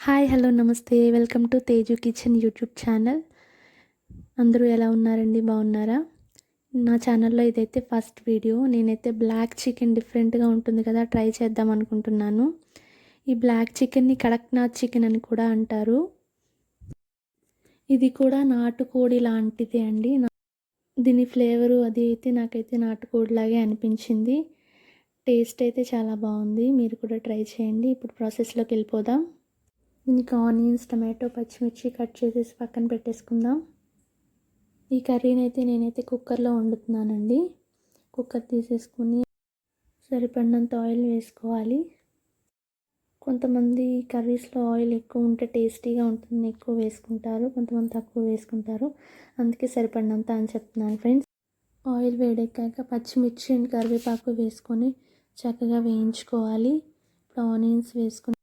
Hi hello నమస్తే. Welcome to Teju kitchen YouTube channel. అందరూ ఎలా ఉన్నారండి? బాగున్నారా? నా ఛానల్లో ఇదైతే ఫస్ట్ వీడియో. నేనైతే బ్లాక్ చికెన్ డిఫరెంట్గా ఉంటుంది కదా ట్రై చేద్దాం అనుకుంటున్నాను. ఈ బ్లాక్ చికెన్ని కడక్నాథ్ చికెన్ అని కూడా అంటారు. ఇది కూడా నాటుకోడి లాంటిదే అండి. దీని ఫ్లేవరు అది అయితే నాకైతే నాటుకోడిలాగే అనిపించింది. టేస్ట్ అయితే చాలా బాగుంది. మీరు కూడా ట్రై చేయండి. ఇప్పుడు ప్రాసెస్లోకి వెళ్ళిపోదాం. దీనికి ఆనియన్స్ టమాటో పచ్చిమిర్చి కట్ చేసేసి పక్కన పెట్టేసుకుందాం. ఈ కర్రీని అయితే నేనైతే కుక్కర్లో వండుతున్నానండి. కుక్కర్ తీసేసుకుని సరిపడినంత ఆయిల్ వేసుకోవాలి. కొంతమంది కర్రీస్లో ఆయిల్ ఎక్కువ ఉంటే టేస్టీగా ఉంటుంది ఎక్కువ వేసుకుంటారు కొంతమంది తక్కువ వేసుకుంటారు. అందుకే సరిపడినంత అని చెప్తున్నాను ఫ్రెండ్స్. ఆయిల్ వేడెక్కాక పచ్చిమిర్చి అండ్ కరివేపాకు వేసుకొని చక్కగా వేయించుకోవాలి. ఇప్పుడు ఆనియన్స్ వేసుకుని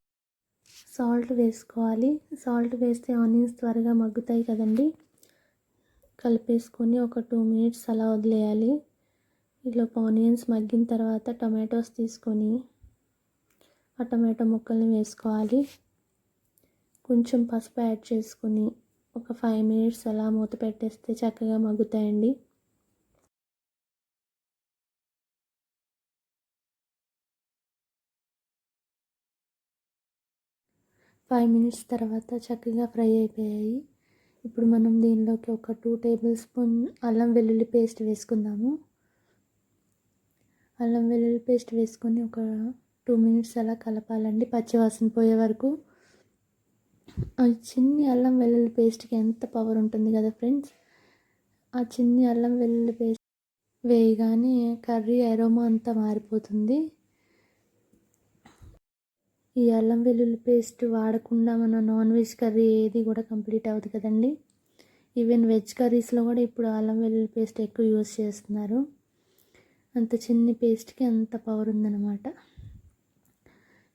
సాల్ట్ వేసుకోవాలి. సాల్ట్ వేస్తే ఆనియన్స్ త్వరగా మగ్గుతాయి కదండి. కలిపేసుకొని ఒక టూ మినిట్స్ అలా వదిలేయాలి. ఇలా ఆనియన్స్ మగ్గిన తర్వాత టొమాటోస్ తీసుకొని ఆ టమాటో ముక్కల్ని వేసుకోవాలి. కొంచెం పసుపు యాడ్ చేసుకుని ఒక ఫైవ్ మినిట్స్ అలా మూత పెట్టేస్తే చక్కగా మగ్గుతాయండి. ఫైవ్ మినిట్స్ తర్వాత చక్కగా ఫ్రై అయిపోయాయి. ఇప్పుడు మనం దీనిలోకి ఒక టూ టేబుల్ స్పూన్ అల్లం వెల్లుల్లి పేస్ట్ వేసుకుందాము. అల్లం వెల్లుల్లి పేస్ట్ వేసుకొని ఒక టూ మినిట్స్ అలా కలపాలండి పచ్చివాసన పోయే వరకు. ఆ చిన్ని అల్లం వెల్లుల్లి పేస్ట్కి ఎంత పవర్ ఉంటుంది కదా ఫ్రెండ్స్? ఆ చిన్ని అల్లం వెల్లుల్లి పేస్ట్ వేయగానే కర్రీ అరోమా అంతా మారిపోతుంది. ఈ అల్లం వెల్లుల్లి పేస్ట్ వాడకుండా మన నాన్ వెజ్ కర్రీ ఏది కూడా కంప్లీట్ అవ్వదు కదండి. ఈవెన్ వెజ్ కర్రీస్లో కూడా ఇప్పుడు అల్లం వెల్లుల్లి పేస్ట్ ఎక్కువ యూస్ చేస్తున్నారు. అంత చిన్న పేస్ట్కి అంత పవర్ ఉందన్నమాట.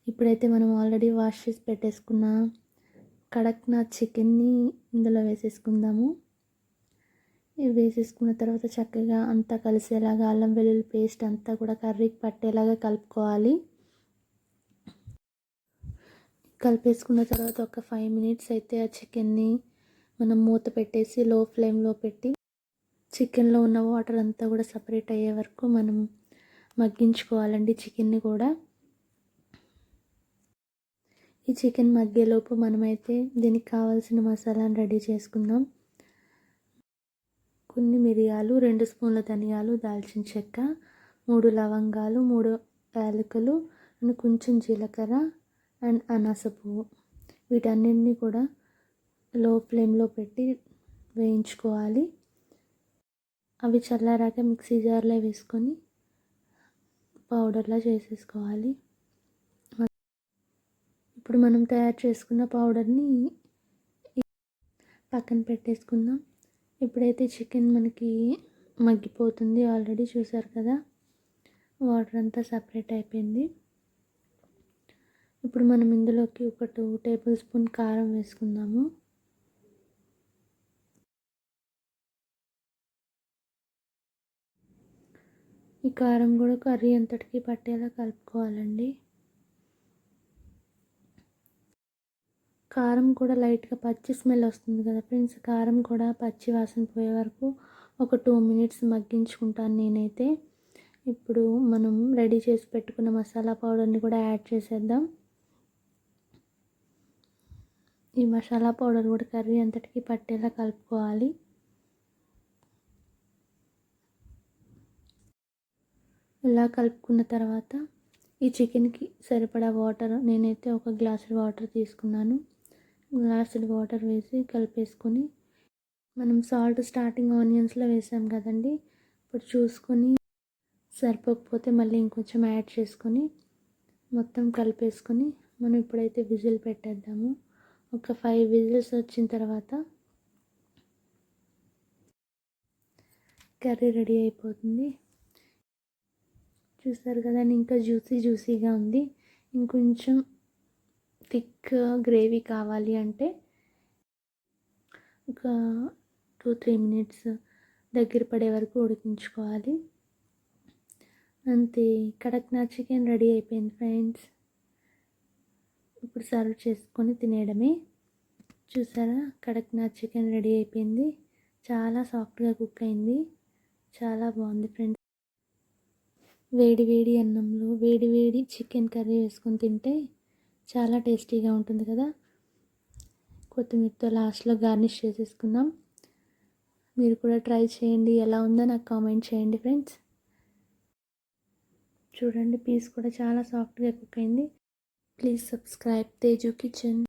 ఇప్పుడైతే మనం ఆల్రెడీ వాష్ చేసి పెట్టేసుకున్న కడక్నాథ్ చికెన్ని ఇందులో వేసేసుకుందాము. ఇవి వేసేసుకున్న తర్వాత చక్కగా అంతా కలిసేలాగా అల్లం వెల్లుల్లి పేస్ట్ అంతా కూడా కర్రీకి పట్టేలాగా కలుపుకోవాలి. కలిపేసుకున్న తర్వాత ఒక ఫైవ్ మినిట్స్ అయితే ఆ చికెన్ని మనం మూత పెట్టేసి లో ఫ్లేమ్లో పెట్టి చికెన్లో ఉన్న వాటర్ అంతా కూడా సపరేట్ అయ్యే వరకు మనం మగ్గించుకోవాలండి చికెన్ని కూడా. ఈ చికెన్ మగ్గేలోపు మనమైతే దీనికి కావాల్సిన మసాలాను రెడీ చేసుకుందాం. కొన్ని మిరియాలు రెండు స్పూన్ల ధనియాలు దాల్చిన చెక్క మూడు లవంగాలు మూడు యాలకులు కొంచెం జీలకర్ర అండ్ అనాస పువ్వు వీటన్నింటినీ కూడా లో ఫ్లేమ్లో పెట్టి వేయించుకోవాలి. అవి చల్లారాక మిక్సీ జార్లో వేసుకొని పౌడర్లా చేసేసుకోవాలి. ఇప్పుడు మనం తయారు చేసుకున్న పౌడర్ని పక్కన పెట్టేసుకుందాం. ఇప్పుడైతే చికెన్ మనకి మగ్గిపోతుంది ఆల్రెడీ చూసారు కదా? వాటర్ అంతా సపరేట్ అయిపోయింది. ఇప్పుడు మనం ఇందులోకి ఒక టూ టేబుల్ స్పూన్ కారం వేసుకుందాము. ఈ కారం కూడా కర్రీ అంతటికి పట్టేలా కలుపుకోవాలండి. కారం కూడా లైట్గా పచ్చి స్మెల్ వస్తుంది కదా ఫ్రెండ్స్ కారం కూడా పచ్చి వాసన పోయే వరకు ఒక టూ మినిట్స్ మగ్గించుకుంటాను నేనైతే. ఇప్పుడు మనం రెడీ చేసి పెట్టుకున్న మసాలా పౌడర్ని కూడా యాడ్ చేసేద్దాం. ఈ మసాలా పౌడర్ కూడా కర్రీ అంతటికి పట్టేలా కలుపుకోవాలి. ఇలా కలుపుకున్న తర్వాత ఈ చికెన్కి సరిపడా వాటర్ నేనైతే ఒక గ్లాస్ వాటర్ తీసుకున్నాను. గ్లాసుడ్ వాటర్ వేసి కలిపేసుకొని మనం సాల్ట్ స్టార్టింగ్ ఆనియన్స్లో వేసాం కదండి ఇప్పుడు చూసుకొని సరిపోకపోతే మళ్ళీ ఇంకొంచెం యాడ్ చేసుకొని మొత్తం కలిపేసుకొని మనం ఇప్పుడైతే విజిల్ పెట్టేద్దాము. ఒక ఫైవ్ విజిల్స్ వచ్చిన తర్వాత కర్రీ రెడీ అయిపోతుంది. చూస్తారు కదా ఇంకా జ్యూసీ జ్యూసీగా ఉంది. ఇంకొంచెం థిక్ గ్రేవీ కావాలి అంటే ఒక టూ త్రీ మినిట్స్ దగ్గర పడే వరకు ఉడికించుకోవాలి. అంతే కడక్నాథ్ చికెన్ రెడీ అయిపోయింది ఫ్రెండ్స్ ఇప్పుడు సర్వ్ చేసుకొని తినేయడమే. చూసారా? కడక్నాథ్ చికెన్ రెడీ అయిపోయింది. చాలా సాఫ్ట్గా కుక్ అయింది. చాలా బాగుంది ఫ్రెండ్స్. వేడి వేడి అన్నంలో వేడి వేడి చికెన్ కర్రీ వేసుకొని తింటే చాలా టేస్టీగా ఉంటుంది కదా? కొత్తిమీరతో లాస్ట్లో గార్నిష్ చేసేసుకుందాం. మీరు కూడా ట్రై చేయండి. ఎలా ఉందో నాకు కామెంట్ చేయండి ఫ్రెండ్స్. చూడండి పీస్ కూడా చాలా సాఫ్ట్గా కుక్ అయింది. Please subscribe Teju kitchen